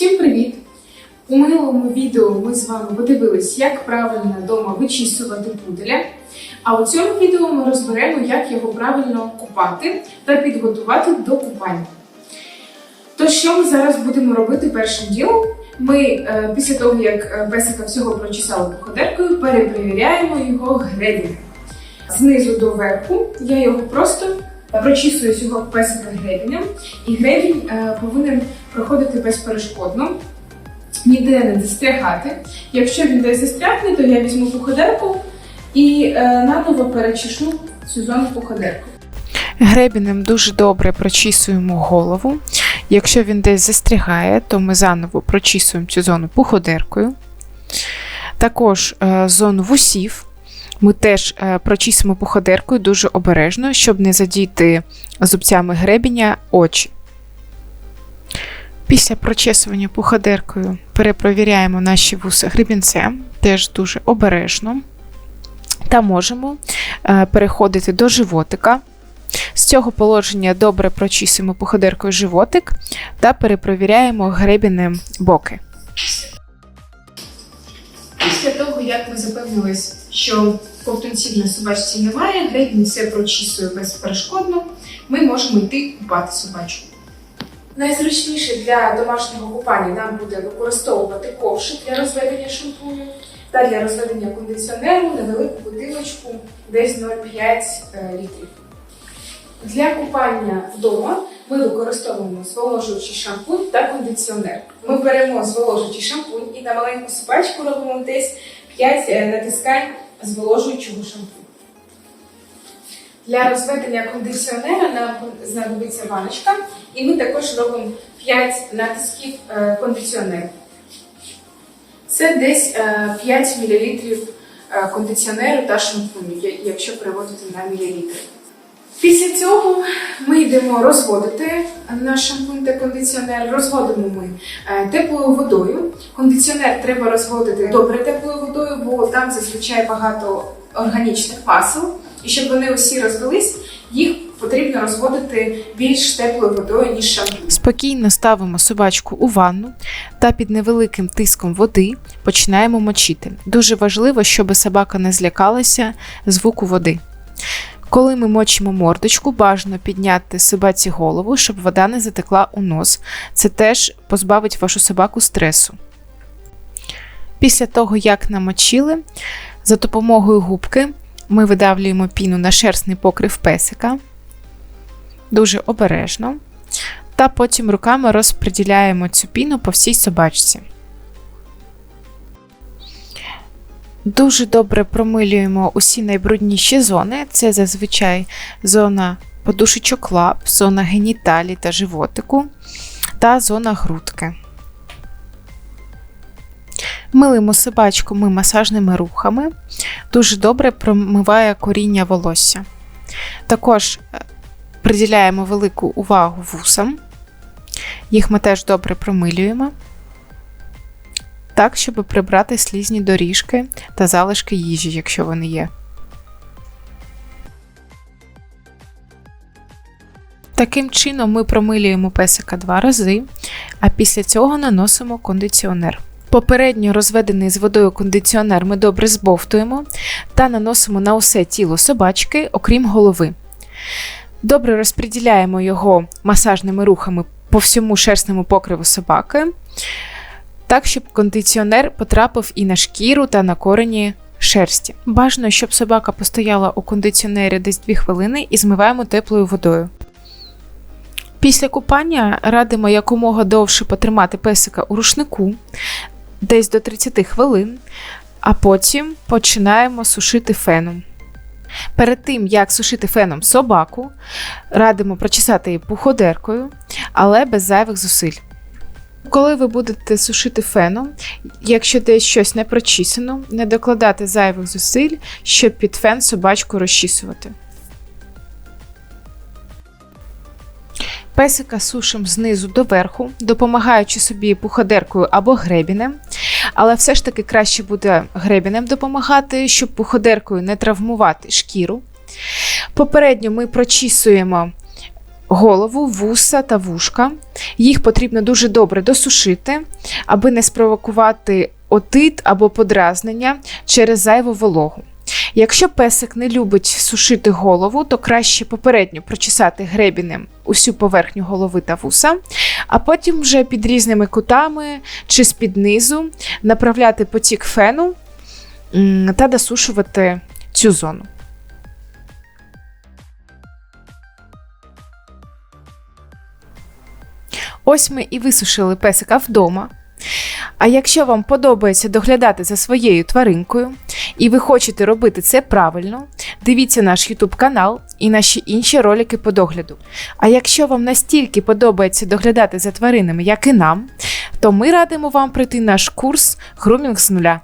Привіт! У минулому відео ми з вами подивились, як правильно вдома вичісувати пуделя. А у цьому відео ми розберемо, як його правильно купати та підготувати до купання. То, що ми зараз будемо робити першим ділом? Ми е, після того, як е, песика всього прочесали походеркою, перепровіряємо його гребінь. Знизу до верху я його просто прочісую цього песика гребінем, і гребінь е, повинен проходити безперешкодно, ніде не застрягати. Якщо він десь застрягне, то я візьму походерку і е, наново перечешу цю зону походерку. Гребінем дуже добре прочісуємо голову. Якщо він десь застрягає, то ми заново прочісуємо цю зону пуходеркою. Також е, зону вусів ми теж е, прочісимо пуходеркою дуже обережно, щоб не задіти зубцями гребеня очі. Після прочесування пуходеркою перепровіряємо наші вуса гребінцем, теж дуже обережно. Та можемо е, переходити до животика. З цього положення добре прочісуємо походеркою животик та перепровіряємо гребінем боки. Після того, як ми запевнились, що ковтунців на собачці немає, гребінь все прочісує безперешкодно, ми можемо йти купати собачку. Найзручніше для домашнього купання нам буде використовувати ковшик для розведення шампуню та для розведення кондиціонеру невелику бутилочку десь 0,5 е, літрів. Для купання вдома ми використовуємо зволожуючий шампунь та кондиціонер. Ми беремо зволожуючий шампунь і на маленьку собачку робимо десь 5 натискань зволожуючого шампуню. Для розведення кондиціонера нам знадобиться ваночка, і ми також робимо 5 натисків е, кондиціонеру. Це десь е, 5 мл е, кондиціонеру та шампуню, якщо переводити на мілілітри. Після цього ми йдемо розводити наш шампунь та кондиціонер. Розводимо ми е, теплою водою. Кондиціонер треба розводити добре теплою водою, бо там зазвичай багато органічних масел. І щоб вони усі розвелись, їх потрібно розводити більш теплою водою, ніж шампунь. Спокійно ставимо собачку у ванну та під невеликим тиском води починаємо мочити. Дуже важливо, щоб собака не злякалася звуку води. Коли ми мочимо мордочку, бажано підняти собаці голову, щоб вода не затекла у нос. Це теж позбавить вашу собаку стресу. Після того, як намочили, за допомогою губки ми видавлюємо піну на шерстний покрив песика. Дуже обережно. Та потім руками розподіляємо цю піну по всій собачці. Дуже добре промилюємо усі найбрудніші зони. Це зазвичай зона подушечок лап, зона геніталій та животику та зона грудки. Милимо собачку ми масажними рухами. Дуже добре промиває коріння волосся. Також е, приділяємо велику увагу вусам. Їх ми теж добре промилюємо. Так, щоб прибрати слізні доріжки та залишки їжі, якщо вони є. Таким чином ми промилюємо песика два рази, а після цього наносимо кондиціонер. Попередньо розведений з водою кондиціонер ми добре збовтуємо та наносимо на усе тіло собачки, окрім голови. Добре розподіляємо його масажними рухами по всьому шерстному покриву собаки, так, щоб кондиціонер потрапив і на шкіру та на корені шерсті. Бажано, щоб собака постояла у кондиціонері десь 2 хвилини і змиваємо теплою водою. Після купання радимо якомога довше потримати песика у рушнику, десь до 30 хвилин, а потім починаємо сушити феном. Перед тим, як сушити феном собаку, радимо прочесати її пуходеркою, але без зайвих зусиль. Коли ви будете сушити феном, якщо десь щось не прочісано, не докладати зайвих зусиль, щоб під фен собачку розчісувати. Песика сушимо знизу до верху, допомагаючи собі пуходеркою або гребінем, але все ж таки краще буде гребінем допомагати, щоб пуходеркою не травмувати шкіру. Попередньо ми прочісуємо голову, вуса та вушка. Їх потрібно дуже добре досушити, аби не спровокувати отит або подразнення через зайву вологу. Якщо песик не любить сушити голову, то краще попередньо прочесати гребінем усю поверхню голови та вуса, а потім вже під різними кутами чи з-під низу направляти потік фену та досушувати цю зону. Ось ми і висушили песика вдома. А якщо вам подобається доглядати за своєю тваринкою, і ви хочете робити це правильно, дивіться наш YouTube канал і наші інші ролики по догляду. А якщо вам настільки подобається доглядати за тваринами, як і нам, то ми радимо вам пройти наш курс Грумінг з нуля.